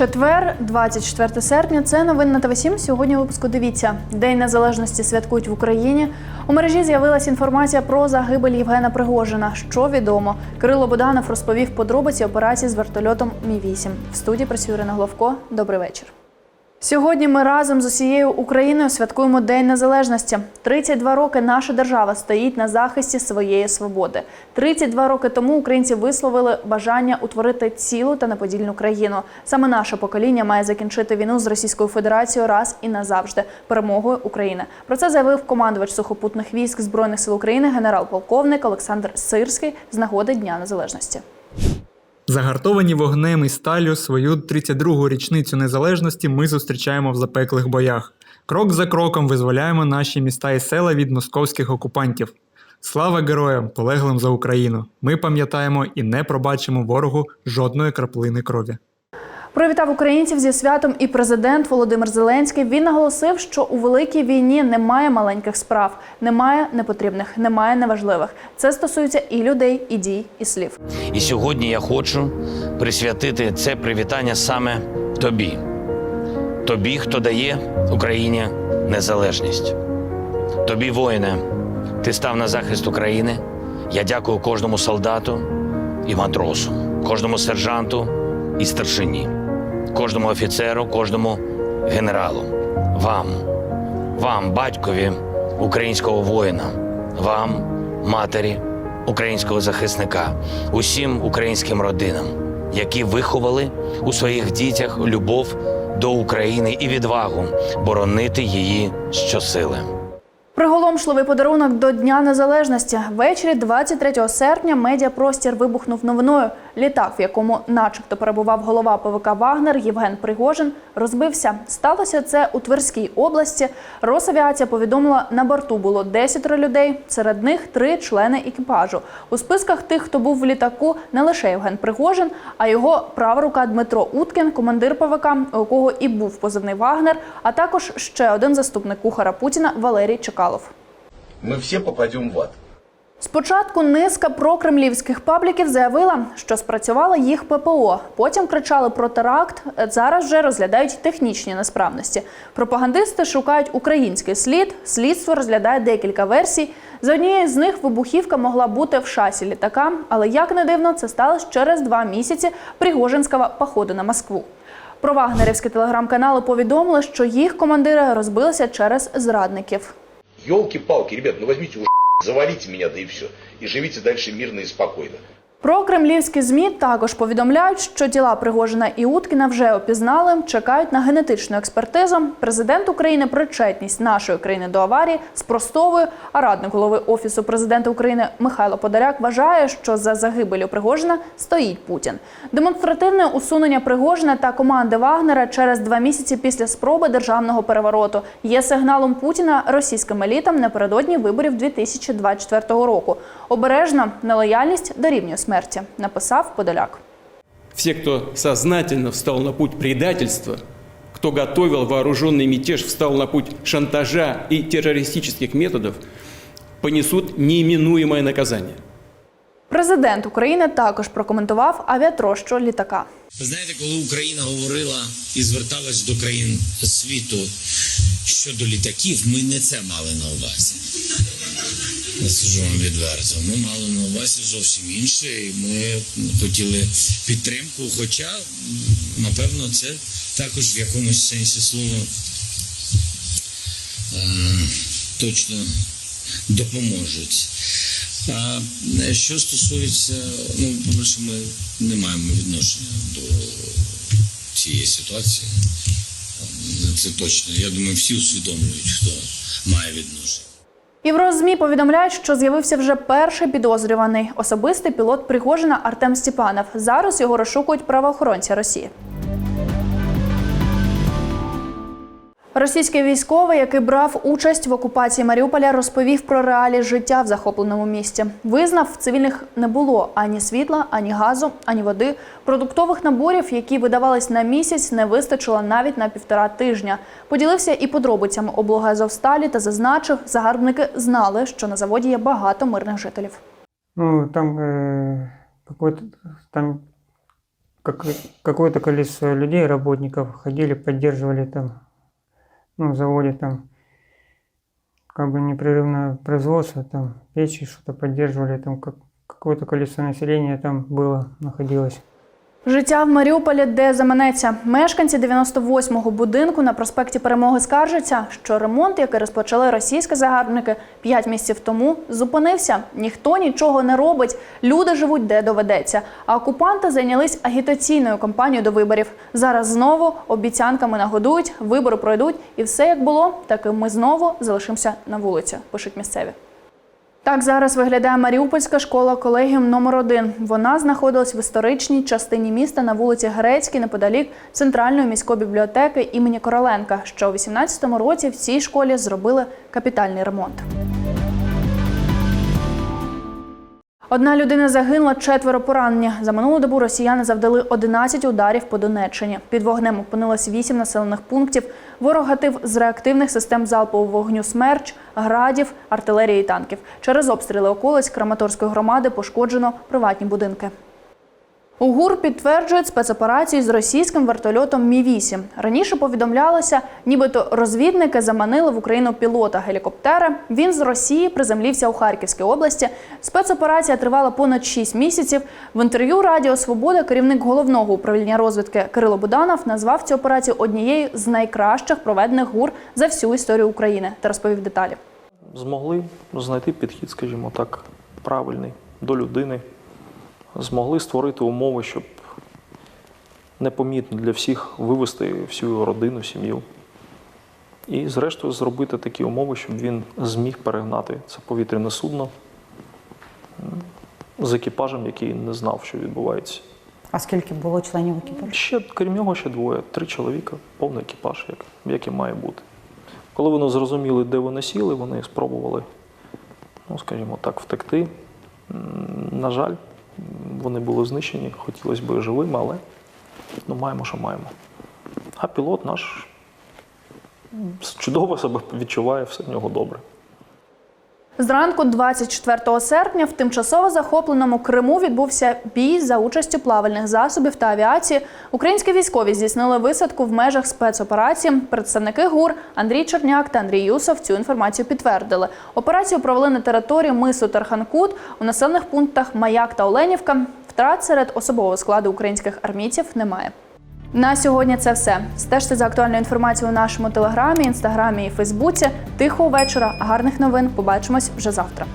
Четвер, 24 серпня. Це новини на ТВ7. Сьогодні випуску дивіться. День незалежності святкують в Україні. У мережі з'явилася інформація про загибель Євгена Пригожина. Що відомо? Кирило Буданов розповів подробиці операції з вертольотом Мі 8 В студії працює Ірина Головко. Добрий вечір. Сьогодні ми разом з усією Україною святкуємо День Незалежності. 32 роки наша держава стоїть на захисті своєї свободи. 32 роки тому українці висловили бажання утворити цілу та неподільну країну. Саме наше покоління має закінчити війну з Російською Федерацією раз і назавжди перемогою України. Про це заявив командувач сухопутних військ збройних сил України генерал-полковник Олександр Сирський з нагоди Дня Незалежності. Загартовані вогнем і сталю свою 32-гу річницю незалежності ми зустрічаємо в запеклих боях. Крок за кроком визволяємо наші міста і села від московських окупантів. Слава героям, полеглим за Україну! Ми пам'ятаємо і не пробачимо ворогу жодної краплини крові. Привітав українців зі святом і президент Володимир Зеленський. Він наголосив, що у великій війні немає маленьких справ, немає непотрібних, немає неважливих. Це стосується і людей, і дій, і слів. І сьогодні я хочу присвятити це привітання саме тобі, тобі, хто дає Україні незалежність. Тобі, воїне, ти став на захист України. Я дякую кожному солдату і матросу, кожному сержанту і старшині, кожному офіцеру, кожному генералу, вам, вам, батькові українського воїна, вам, матері українського захисника, усім українським родинам, які виховали у своїх дітях любов до України і відвагу боронити її щосили. Приголомшливий подарунок до Дня Незалежності. Ввечері 23 серпня медіапростір вибухнув новиною. Літак, в якому, начебто, перебував голова ПВК Вагнер Євген Пригожин, розбився. Сталося це у Тверській області. Росавіація повідомила, на борту було 10 людей. Серед них три члени екіпажу. У списках тих, хто був в літаку, не лише Євген Пригожин, а його права рука Дмитро Уткін, командир ПВК, у якого і був позивний Вагнер, а також ще один заступник кухара Путіна Валерій Чекалов. мы все попадем в ад. Спочатку низка прокремлівських пабліків заявила, що спрацювала їх ППО. Потім кричали про теракт. Зараз вже розглядають технічні несправності. Пропагандисти шукають український слід. Слідство розглядає декілька версій. За однією з них вибухівка могла бути в шасі літака, але як не дивно, це сталося через два місяці Пригожинського походу на Москву. Про вагнерівські телеграм-канали повідомили, що їх командири розбилися через зрадників. Елки-палки, ребят, ну возьмите уж завалите меня, да и все. И живите дальше мирно и спокойно. Про кремлівські змі також повідомляють, що тіла Пригожина і Уткіна вже опізнали, чекають на генетичну експертизу. Президент України причетність нашої країни до аварії спростовує. А радник голови офісу президента України Михайло Подоляк вважає, що за загибелю Пригожина стоїть Путін. Демонстративне усунення Пригожина та команди Вагнера через два місяці після спроби державного перевороту є сигналом Путіна російським елітам напередодні виборів 2024 року. Обережна нелояльність дорівнює смерті, написав Подоляк. Все, кто сознательно встал на путь предательства, кто готовил вооруженный мятеж, встал на путь шантажа и террористических методов, понесут неименуемое наказание. Президент України також прокоментував авіатрощу літака. Ви знаєте, коли Україна говорила і зверталась до країн світу щодо літаків, ми не це мали на увазі. Скажу вам відверто. Ми мали на увазі зовсім інше, і ми хотіли підтримку, хоча, напевно, це також в якомусь сенсі слова е, точно допоможуть. А е, що стосується, ну, по-перше, ми не маємо відношення до цієї ситуації. Е, Це точно. Я думаю, всі усвідомлюють, хто має відношення. Єврозмі повідомляють, що з'явився вже перший підозрюваний особистий пілот Пригожина Артем Степанов. Зараз його розшукують правоохоронці Росії. Російський військовий, який брав участь в окупації Маріуполя, розповів про реалії життя в захопленому місті. Визнав, в цивільних не було ані світла, ані газу, ані води. Продуктових наборів, які видавались на місяць, не вистачило навіть на півтора тижня. Поділився і подробицями облоги Азовсталі та зазначив, загарбники знали, що на заводі є багато мирних жителів. Ну, там какой-то там какое-то количество людей, работников ходили, поддерживали там, ну, в заводе там, как бы непрерывное производство, там, печи что-то поддерживали, там, как, какое-то количество населения там было, находилось. Життя в Маріуполі де заманеться. Мешканці 98-го будинку на проспекті Перемоги скаржаться, що ремонт, який розпочали російські загарбники 5 місяців тому, зупинився. Ніхто нічого не робить. Люди живуть де доведеться. А окупанти зайнялись агітаційною кампанією до виборів. Зараз знову обіцянками нагодують, вибори пройдуть, і все як було, так і ми знову залишимося на вулиці. Пишуть місцеві. Так зараз виглядає Маріупольська школа колегіум номер 1 Вона знаходилась в історичній частині міста на вулиці Грецькій, неподалік центральної міської бібліотеки імені Короленка. Що у 18-му році в цій школі зробили капітальний ремонт. Одна людина загинула, четверо поранені. За минулу добу росіяни завдали 11 ударів по Донеччині. Під вогнем опинилось 8 населених пунктів. Ворог гатив з реактивних систем залпового вогню «Смерч», градів, артилерії і танків. Через обстріли околиць Краматорської громади пошкоджено приватні будинки. УГУР підтверджують спецоперацію з російським вертольотом Мі-8. Раніше повідомлялося, нібито розвідники заманили в Україну пілота гелікоптера. Він з Росії приземлівся у Харківській області. Спецоперація тривала понад 6 місяців. В інтерв'ю Радіо Свобода керівник головного управління розвідки Кирило Буданов назвав цю операцію однією з найкращих проведених ГУР за всю історію України та розповів деталі. змогли знайти підхід, скажімо так, правильний до людини, змогли створити умови, щоб непомітно для всіх вивести всю його родину, сім'ю. І, зрештою, зробити такі умови, щоб він зміг перегнати це повітряне судно з екіпажем, який не знав, що відбувається. А скільки було членів екіпажу? Ще, крім нього, ще двоє, три чоловіка, повний екіпаж, як, як і має бути. Коли вони зрозуміли, де вони сіли, вони спробували, ну, скажімо так, втекти. На жаль, вони були знищені, хотілося б живими, але ну, маємо, що маємо. А пілот наш чудово себе відчуває, все в нього добре. Зранку 24 серпня в тимчасово захопленому Криму відбувся бій за участю плавальних засобів та авіації. Українські військові здійснили висадку в межах спецоперації. Представники ГУР Андрій Черняк та Андрій Юсов цю інформацію підтвердили. Операцію провели на території мису Тарханкут у населених пунктах Маяк та Оленівка. Втрат серед особового складу українських армійців немає. На сьогодні це все. Стежте за актуальною інформацією у нашому телеграмі, інстаграмі і Фейсбуці. Тихого вечора, гарних новин. Побачимось вже завтра.